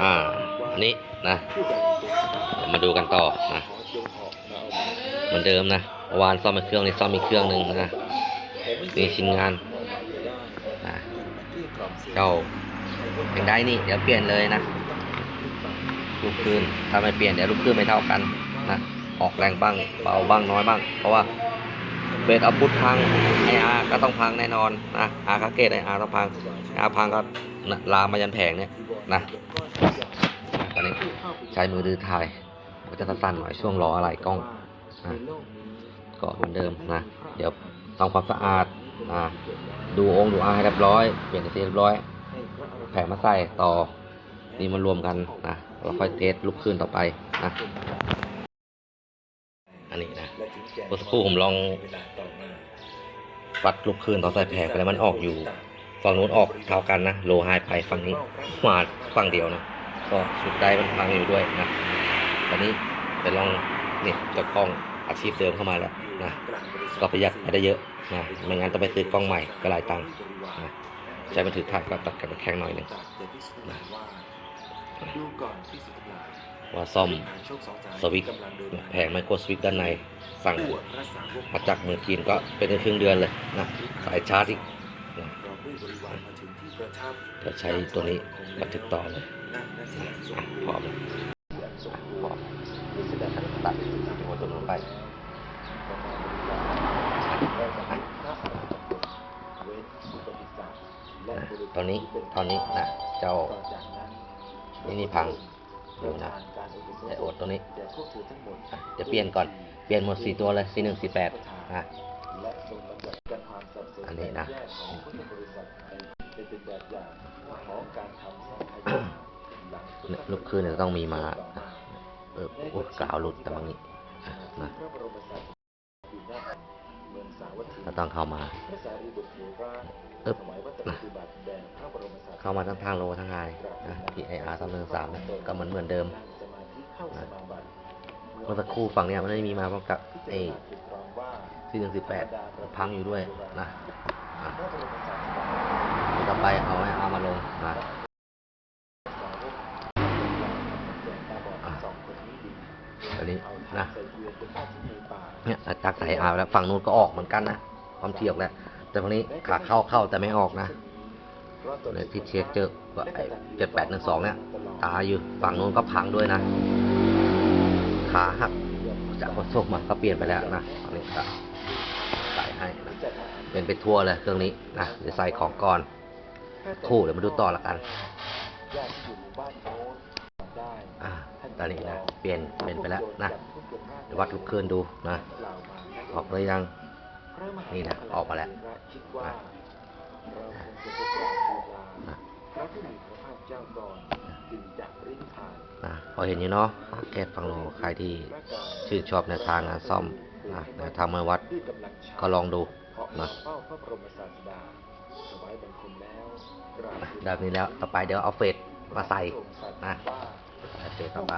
อ่าอันนี้นะมาดูกันต่อนะเหมือนเดิมนะวานซ่อมไปเครื่องนี้ซ่อมอีกเครื่องหนึ่งนะนี่ชิ้นงานนะเจ้าเป็นได้นี่เดี๋ยวเปลี่ยนเลยนะลูกคลื่นถ้าไม่เปลี่ยนเดี๋ยวลูกคลื่นไม่เท่ากันนะออกแรงบ้างเบาบ้างน้อยบ้าง เพราะว่า เบสเอาพุทพังไออาร์ก็ต้องพังแน่นอนนะอาร์คาเกตไออาร์ต้องพังอาร์พังก็ลามมายันแผงเนี่ยนะตอนนี้ใช้มือดื้อถ่ายก็จะสั้นๆหน่อยช่วงรออะไรกล้องนะก็เหมือนเดิมนะเดี๋ยวทำความสะอาดนะดูองค์ดูอาร์ให้เรียบร้อยเปลี่ยนสีเรียบร้อย แผงมาใส่ต่อนี่มารวมกันนะเราค่อยเทสลูกคืนต่อไปนะ อันนี้นะเมื่อสักครู่ผมลองวัดลูกคืนต่อใส่แผงไปแล้วมันออกอยู่ฝั่งนู้นออกเท่ากันนะโลไฮไปฝั่งนี้มาฝั่งเดียวนะก็สุดได้มันพังอยู่ด้วยนะตอนนี้ไปลองเนี่ยเจ้ากล้องอาชีพเดิมเข้ามาแล้วนะก็ประหยัดไปได้เยอะนะไม่งั้นต้องไปซื้อกล้องใหม่ก็หลายตังค์นะใช้มันถือถ่ายก็ตัดกันแข้งหน่อยหนึ่งนะ ว่าซ่อมสวิตแผงไมโครสวิตด้านในสั่งหัวมาจากเมืองจีนก็เป็นครึ่งเดือนเลยนะสายชาร์จอีกนะเดี๋ยวใช้ตัวนี้บันทึกต่อเลยนะพร้อมพร้อรมณ์นี่แสดงการตัดหัวตัวนู้นไปอะตอนนี้ตอนนี้นะเจ้านี่นี่พัง ดูนะไอโอดตัวนี้อะเดี๋ยวเปลี่ยนก่อนเปลี่ยนหมดสี่ตัวเลยสี่หนึ่งสี่แปดอะอันนี้นะเนี่ยลูกคืนเนี่ยต้องมีมาเออโอ้กาวหลุดแต่บางนี้อะนะ ก็ต้องเข้ามาเอบนะเข้ามาทั้งทางโลทั้งไฮนะที่ไออาร์สามหนึ่งสามก็เหมือนเหมือนเดิมเมื่อสักครู่ฝั่งเนี้ยมันไม่มีมาพร้อมกับไอที่หนึ่งสิบแปดพังอยู่ด้วยนะอะต่อไปเอาไออาร์มาลงนะอันนี้นะเนี่ยจากสายอาแล้วฝั่งนู้นก็ออกเหมือนกันนะ ความเทียบแล้ว แต่ฝั่งนี้ขาเข้าเข้าแต่ไม่ออกนะเนี่ยที่เช็คเจอว่าไอ้เจ็ดแปดหนึ่งสองเนี่ย ตาอยู่ฝั่งนู้นก็พังด้วยนะ ขาหักจากคนส่งมาก็เปลี่ยนไปแล้วนะอันนี้ก็ใส่ให้นะเป็นไปทั่วเลยเครื่องนี้นะเดี๋ยวใส่ของก่อนคู่เดี๋ยวมาดูต่อละกันอ่าตอนนี้นะเปลี่ยนเปลี่ยนไปแล้วนะเดี๋ยววัดลูกเคลื่อนดูนะออกเลยยัง นี่นะออกมาแล้วนะนะนะพอเห็นอยู่เนาะแก้ฟังโลใครที่ชื่นชอบในวทางงานซ่อมนะแนวทางมาวัดก็ลองดูนะแบบนี้แล้วต่อไปเดี๋ยวเอาเฟสมาใส่นะเฟสต่อไป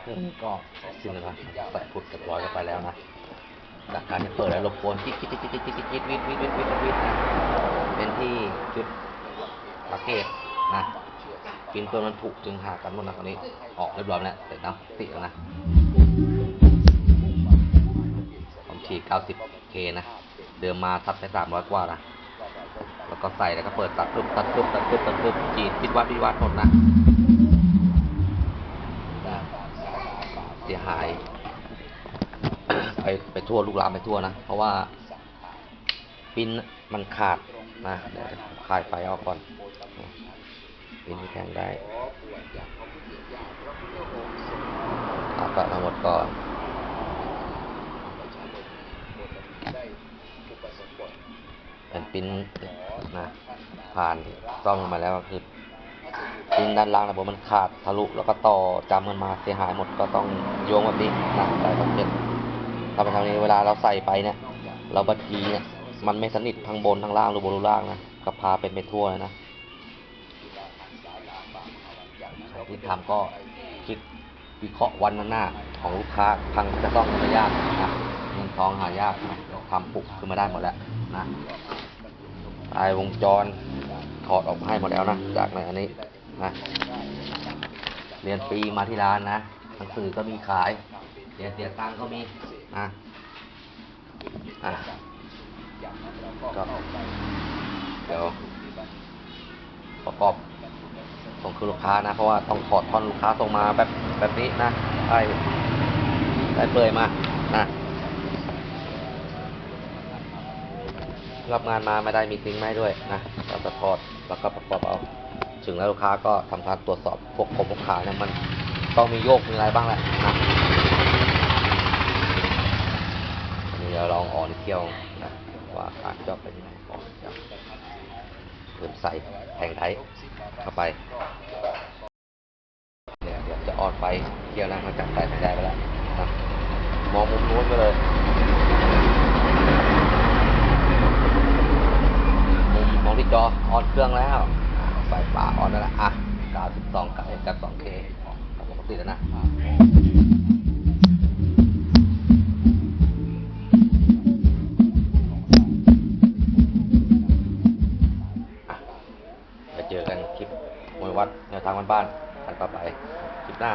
เครื่องก็สิ้นแล้วนะใส่พุดเรียบร้อยเข้าไปแล้วนะ จากการที่เปิดแล้วรบกวนกิ๊กกิ๊กกิ๊กกิ๊กกิ๊กกิ๊กวิดวิดวิดวิดวิดนะเป็นที่จุดสังเกตนะปินเปิดมันผุจึงหากันหมดนะตอนนี้ ออกเรียบร้อยแล้วเสร็จแล้วติดแล้วนะผมฉีด 90K นะ เดิมมาตัดไป300 กว่านะ แล้วก็ใส่แล้วก็เปิดตัดปึ๊บตัดปึ๊บตัดปึ๊บตัดปึ๊บจีดปิดวัดปิดวัดหมดนะเสียหาย ไปไปทั่วลูกลามไปทั่วนะ เพราะว่าปิ้นมันขาดนะเดี๋ยวคลายไฟออกก่อนปิ้นที่งได้ขาดไปทั้งหมดก่อนเป็นปิ้นนะผ่านซ่อมมาแล้วก็คือดินด้านล่างระบบมันขาดทะลุแล้วก็ต่อจำมันมาเสียหายหมดก็ต้องโยงแบบนี้นะใส่ต้องเป็น ถ้าไปทางนี้เวลาเราใส่ไปเนี่ย เราบัดทีเนี่ย มันไม่สนิททางบนทางล่างหรือบนหรือล่างนะก็พาเป็นไปทั่วเลยนะที่ทำก็คิดวิเคราะห์วันหน้าของลูกค้าพังจะต้องไม่ยากนะเงินทองหายากทำปุกขึ้นมาได้หมดแล้วนะไอวงจรถอดออกให้หมดแล้วนะ จากในอันนี้นะเรียนฟรีมาที่ร้านนะหนังสือก็มีขายเรียนเสียตังก็มี นะอะก็เดี๋ยวประกอบส่งคือลูกค้านะ เพราะว่าต้องถอดท่อนลูกค้าส่งมาแบบแบบนี้นะได้ได้เปลอยมานะรับงานมาไม่ได้มีทิ้งไม่ด้วยนะเราจะถอดแล้วก็ประกอบเอา ถึงแล้วลูกค้าก็ทำการตรวจสอบพวกคมพวกขาเนี่ยมันต้องมีโยกมีอะไรบ้างแหละนะ อันนี้เราลองออนเที่ยวนะว่าการจอบเป็นยังไงออนเที่ยวเริ่มใส่แทงไทยเข้าไปเนี่ยเดี๋ยวจะออนไปเที่ยวนะมันจับใส่แทงไทยไปแล้วนะมองมุมนู้นไปเลยมุมมองที่จอออนเครื่องแล้วไฟฟ้าออนแล้วนะอะ92กับกับ 2K ปกติแล้วนะ บ้านกันต่อไปคลิปหน้า